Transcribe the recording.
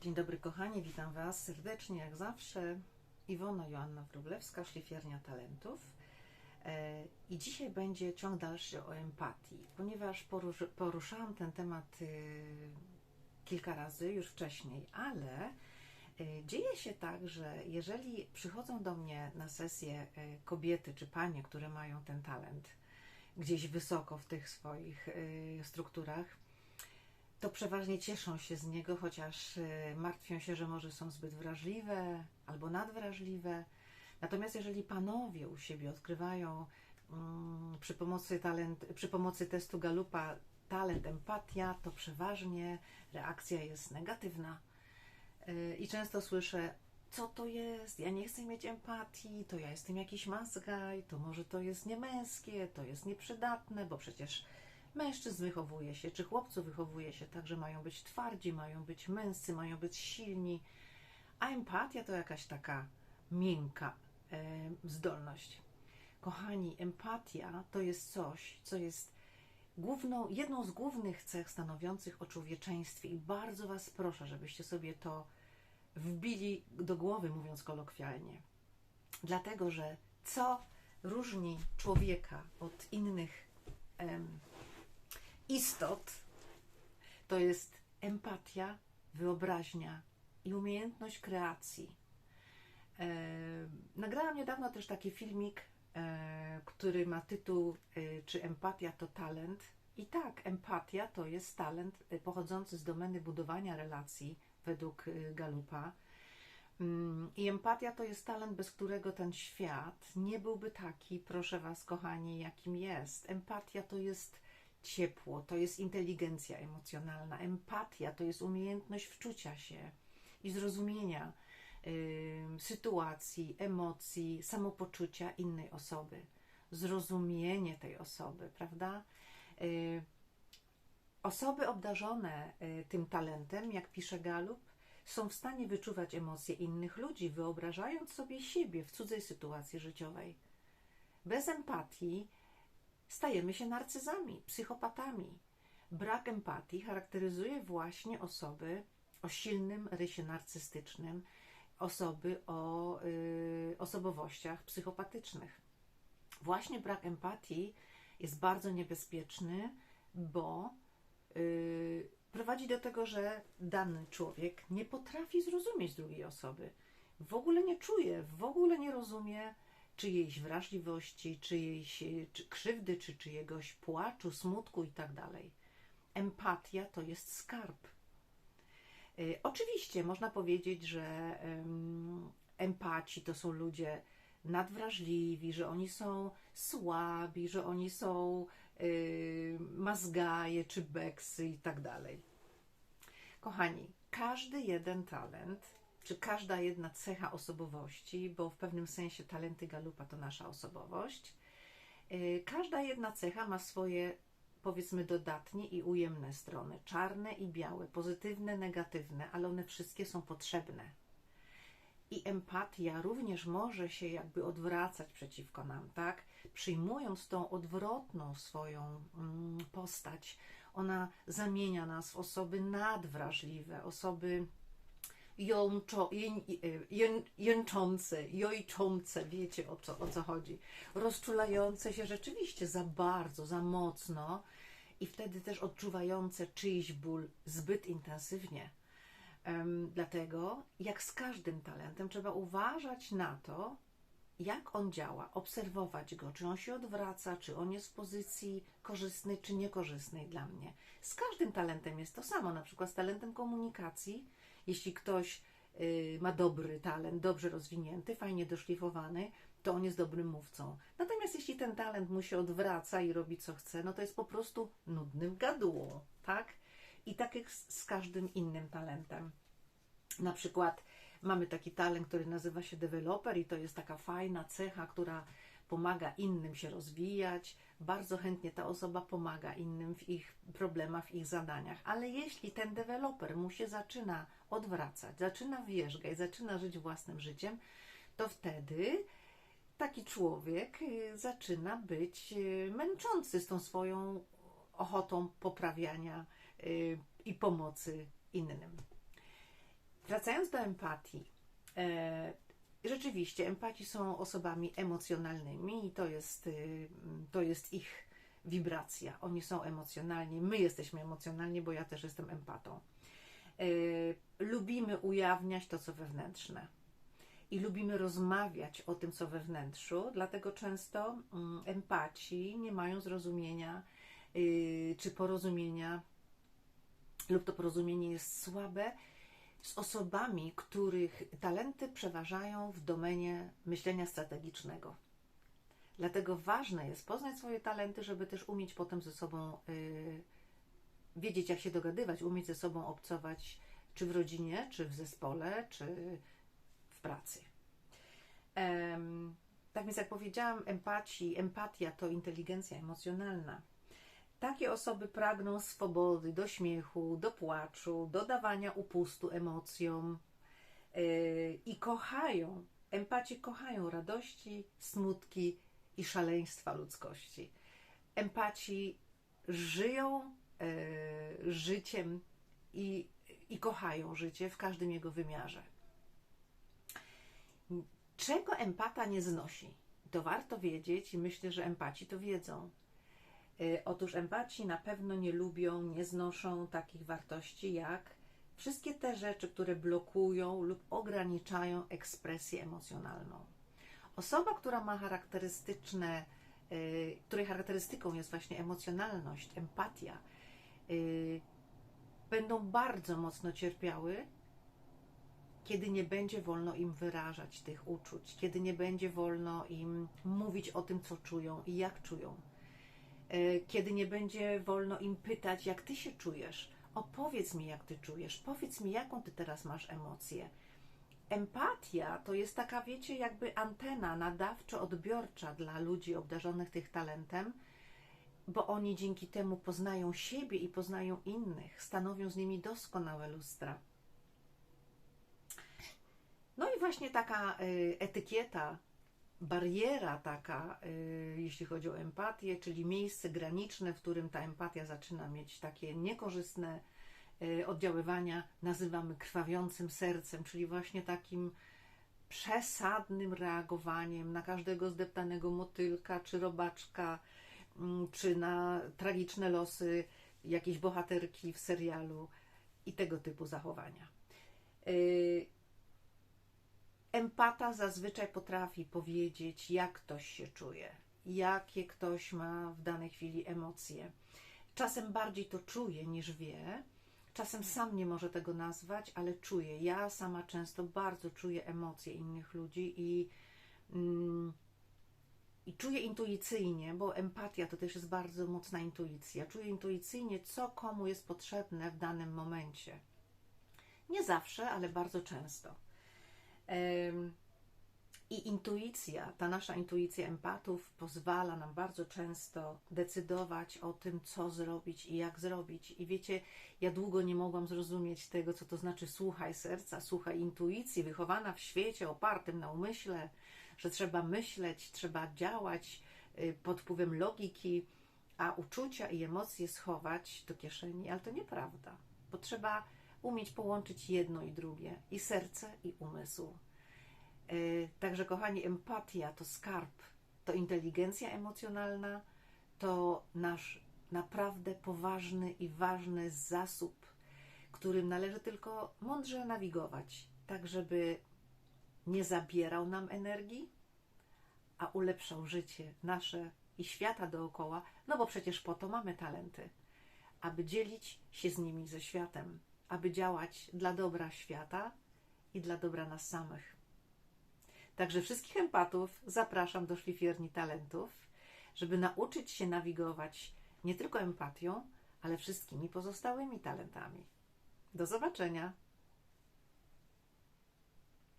Dzień dobry kochani, witam Was serdecznie jak zawsze. Iwona Joanna Wróblewska, szlifiernia talentów. E, I dzisiaj będzie ciąg dalszy o empatii, ponieważ porusz, poruszałam ten temat y, kilka razy już wcześniej, ale y, dzieje się tak, że jeżeli przychodzą do mnie na sesję y, kobiety czy panie, które mają ten talent gdzieś wysoko w tych swoich strukturach, to przeważnie cieszą się z niego, chociaż y, martwią się, że może są zbyt wrażliwe albo nadwrażliwe. Natomiast jeżeli panowie u siebie odkrywają mm, przy, pomocy talent, przy pomocy testu Galupa talent empatia, to przeważnie reakcja jest negatywna. Y, I często słyszę, co to jest, ja nie chcę mieć empatii, to ja jestem jakiś mazgaj, to może to jest niemęskie, to jest nieprzydatne, bo przecież mężczyzn wychowuje się, czy chłopców wychowuje się tak, że mają być twardzi, mają być męscy, mają być silni, a empatia to jakaś taka miękka e, zdolność. Kochani, empatia to jest coś, co jest główną, jedną z głównych cech stanowiących o człowieczeństwie i bardzo Was proszę, żebyście sobie to wbili do głowy, mówiąc kolokwialnie. Dlatego, że co różni człowieka od innych em, istot to jest empatia, wyobraźnia i umiejętność kreacji. E, nagrałam niedawno też taki filmik, e, który ma tytuł e, Czy empatia to talent? I tak, empatia to jest talent e, pochodzący z domeny budowania relacji według e, Galupa. Mm, I empatia to jest talent, bez którego ten świat nie byłby taki, proszę Was, kochani, jakim jest. Empatia to jest ciepło, to jest inteligencja emocjonalna, empatia to jest umiejętność wczucia się i zrozumienia sytuacji, emocji, samopoczucia innej osoby, zrozumienie tej osoby, prawda? Y, osoby obdarzone y, tym talentem, jak pisze Galup, są w stanie wyczuwać emocje innych ludzi, wyobrażając sobie siebie w cudzej sytuacji życiowej. Bez empatii stajemy się narcyzami, psychopatami. Brak empatii charakteryzuje właśnie osoby o silnym rysie narcystycznym, osoby o y, osobowościach psychopatycznych. Właśnie brak empatii jest bardzo niebezpieczny, bo y, prowadzi do tego, że dany człowiek nie potrafi zrozumieć drugiej osoby. W ogóle nie czuje, w ogóle nie rozumie czyjejś wrażliwości, czyjejś czy krzywdy, czy czyjegoś płaczu, smutku i tak. Empatia to jest skarb. Y, oczywiście można powiedzieć, że empaci to są ludzie nadwrażliwi, że oni są słabi, że oni są y, mazgaje czy beksy i tak. Kochani, każdy jeden talent czy każda jedna cecha osobowości, bo w pewnym sensie talenty Galupa to nasza osobowość, y, każda jedna cecha ma swoje, powiedzmy, dodatnie i ujemne strony, czarne i białe, pozytywne, negatywne, ale one wszystkie są potrzebne. I empatia również może się jakby odwracać przeciwko nam, tak? Przyjmując tą odwrotną swoją mm, postać, ona zamienia nas w osoby nadwrażliwe, osoby jączo, ję, jęczące, jojczące, wiecie o co, o co chodzi, rozczulające się rzeczywiście za bardzo, za mocno i wtedy też odczuwające czyjś ból zbyt intensywnie. Um, dlatego, jak z każdym talentem, trzeba uważać na to, jak on działa, obserwować go, czy on się odwraca, czy on jest w pozycji korzystnej, czy niekorzystnej dla mnie. Z każdym talentem jest to samo, na przykład z talentem komunikacji jeśli ktoś y, ma dobry talent, dobrze rozwinięty, fajnie doszlifowany, to on jest dobrym mówcą. Natomiast jeśli ten talent mu się odwraca i robi co chce, no to jest po prostu nudnym gadułą, tak? I tak jak z każdym innym talentem. Na przykład mamy taki talent, który nazywa się deweloper i to jest taka fajna cecha, która pomaga innym się rozwijać, bardzo chętnie ta osoba pomaga innym w ich problemach, w ich zadaniach. Ale jeśli ten deweloper mu się zaczyna odwracać, zaczyna wjeżdżać, zaczyna żyć własnym życiem, to wtedy taki człowiek y, zaczyna być y, męczący z tą swoją ochotą poprawiania y, i pomocy innym. Wracając do empatii, e, rzeczywiście empaci są osobami emocjonalnymi i to jest, y, to jest ich wibracja. Oni są emocjonalni, my jesteśmy emocjonalni, bo ja też jestem empatą. E, lubimy ujawniać to, co wewnętrzne. I lubimy rozmawiać o tym, co we wnętrzu, dlatego często mm, empaci nie mają zrozumienia y, czy porozumienia, lub to porozumienie jest słabe z osobami, których talenty przeważają w domenie myślenia strategicznego. Dlatego ważne jest poznać swoje talenty, żeby też umieć potem ze sobą y, wiedzieć, jak się dogadywać, umieć ze sobą obcować, czy w rodzinie, czy w zespole, czy w pracy. Tak więc, jak powiedziałam, empatii, empatia to inteligencja emocjonalna. Takie osoby pragną swobody do śmiechu, do płaczu, do dawania upustu emocjom yy, i kochają, empaci kochają radości, smutki i szaleństwa ludzkości. Empaci żyją yy, życiem i, i kochają życie w każdym jego wymiarze. Czego empata nie znosi? To warto wiedzieć i myślę, że empaci to wiedzą otóż empaci na pewno nie lubią, nie znoszą takich wartości jak wszystkie te rzeczy, które blokują lub ograniczają ekspresję emocjonalną. Osoba, która ma charakterystyczne, y, której charakterystyką jest właśnie emocjonalność, empatia, y, będą bardzo mocno cierpiały, kiedy nie będzie wolno im wyrażać tych uczuć, kiedy nie będzie wolno im mówić o tym, co czują i jak czują kiedy nie będzie wolno im pytać, jak ty się czujesz. Opowiedz mi, jak ty czujesz, powiedz mi, jaką ty teraz masz emocję. Empatia to jest taka, wiecie, jakby antena nadawczo-odbiorcza dla ludzi obdarzonych tych talentem, bo oni dzięki temu poznają siebie i poznają innych, stanowią z nimi doskonałe lustra. No i właśnie taka y, etykieta bariera taka, y, jeśli chodzi o empatię, czyli miejsce graniczne, w którym ta empatia zaczyna mieć takie niekorzystne y, oddziaływania, nazywamy krwawiącym sercem, czyli właśnie takim przesadnym reagowaniem na każdego zdeptanego motylka czy robaczka, mm, czy na tragiczne losy jakiejś bohaterki w serialu i tego typu zachowania. Empata zazwyczaj potrafi powiedzieć, jak ktoś się czuje, jakie ktoś ma w danej chwili emocje. Czasem bardziej to czuje niż wie, czasem sam nie może tego nazwać, ale czuje. Ja sama często bardzo czuję emocje innych ludzi i, mm, i czuję intuicyjnie, bo empatia to też jest bardzo mocna intuicja. Czuję intuicyjnie, co komu jest potrzebne w danym momencie. Nie zawsze, ale bardzo często. I intuicja, ta nasza intuicja empatów pozwala nam bardzo często decydować o tym, co zrobić i jak zrobić. I wiecie, ja długo nie mogłam zrozumieć tego, co to znaczy słuchaj serca, słuchaj intuicji, wychowana w świecie opartym na umyśle, że trzeba myśleć, trzeba działać y, pod wpływem logiki, a uczucia i emocje schować do kieszeni. Ale to nieprawda, bo trzeba umieć połączyć jedno i drugie, i serce, i umysł. E, także, kochani, empatia to skarb, to inteligencja emocjonalna, to nasz naprawdę poważny i ważny zasób, którym należy tylko mądrze nawigować, tak żeby nie zabierał nam energii, a ulepszał życie nasze i świata dookoła, no bo przecież po to mamy talenty, aby dzielić się z nimi ze światem aby działać dla dobra świata i dla dobra nas samych. Także wszystkich empatów zapraszam do szlifierni talentów, żeby nauczyć się nawigować nie tylko empatią, ale wszystkimi pozostałymi talentami. Do zobaczenia!